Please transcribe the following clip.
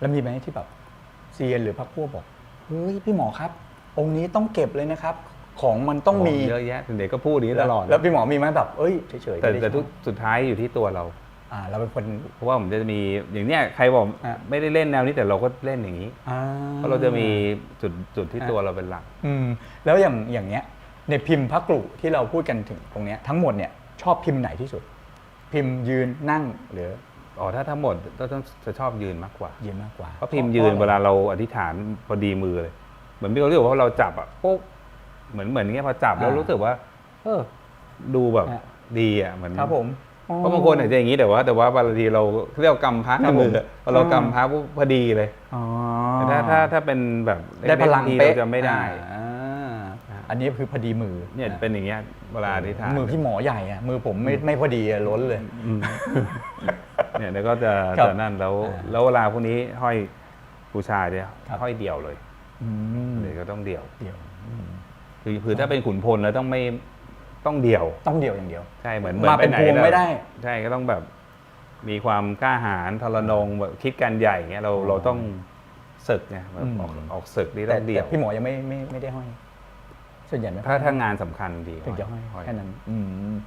แล้วมีไหมที่แบบเซียนหรือพักพวกบอกเฮ้ยพี่หมอครับ องค์นี้ต้องเก็บเลยนะครับ ของมันต้องมีเยอะแยะเด็กก็พูดอย่างนี้ตลอดแล้วพี่หมอมีไหมแบบเอ้ยเฉยๆแต่ไม่ได้แต่ทุกสุดท้ายอยู่ที่ตัวเรา อ่า เราเป็นคนเพราะว่าผมจะมีอย่างเนี้ยใครบอกอะไม่ได้เล่นแนวนี้แต่เราก็เล่นอย่างนี้ อ่า เพราะเราจะมีจุดจุดที่ตัวเราเป็นหลัก อืมแล้วอย่างอย่างเนี้ยในพิมพ์พระกรุที่เราพูดกันถึงตรงเนี้ยทั้งหมดเนี่ยชอบพิมพ์ไหนที่สุด พิมพ์ยืนนั่งหรือ อ๋อถ้าทั้งหมดก็ต้องจะชอบยืนมากกว่า ยืนมากกว่าเพราะพิมพ์ยืนเวลาเราอธิษฐานพอดีมือเลยเหมือนพี่เขาเรียกว่าเราจับอะปุ๊บเหมือนเหมือนอย่างเงี้ยพอจับแล้วรู้สึกว่า เออ ดูแบบดีอะเหมือนครับผมเพราะบางคนอาจจะอย่างนี้แต่ว่า แต่ว่าบางทีเราเรียกว่ากำพักครับผมมือพอเรากำพักปุ๊บพอดีเลยอ๋อแต่ถ้าถ้าถ้าเป็นแบบได้พลังเกๆทีเป๊ะเราจะไม่ได้อ่าอันนี้คือพอดีมือเนี่ยเป็นอย่างเงี้ยเวลาอธิษฐานมือพี่หมอใหญ่อะมือผมไม่ไม่พอดีอะล้นเลยอืม เนี่ยแล้วก็จะครับจะนั่นแล้วอ่าแล้วเวลาพวกนี้ห้อยบูชาเนี่ยครับ ห้อยเดี่ยวเลยอืมเดี๋ยวก็ต้องเดี่ยว เดี่ยวอืมคือคือถ้าเป็นขุนพลแล้วต้องไม่ต้องเดี่ยว ต้องเดี่ยวอย่างเดียว ใช่เหมือนมาเป็นหพวงไม่ได้ ใช่ก็ต้องแบบมีความกล้าหาญทรนงแบบคิดการใหญ่เงี้ยเราอ๋อเราต้องศึกไงแบบอืมออกออกศึกนี่แต่ต้องเดี่ยว แต่พี่หมอยังไม่ไม่ไม่ได้ห้อย ส่วนใหญ่ไม่ถ้าถ้างานสำคัญดีถึงจะห้อยแค่นั้น อืม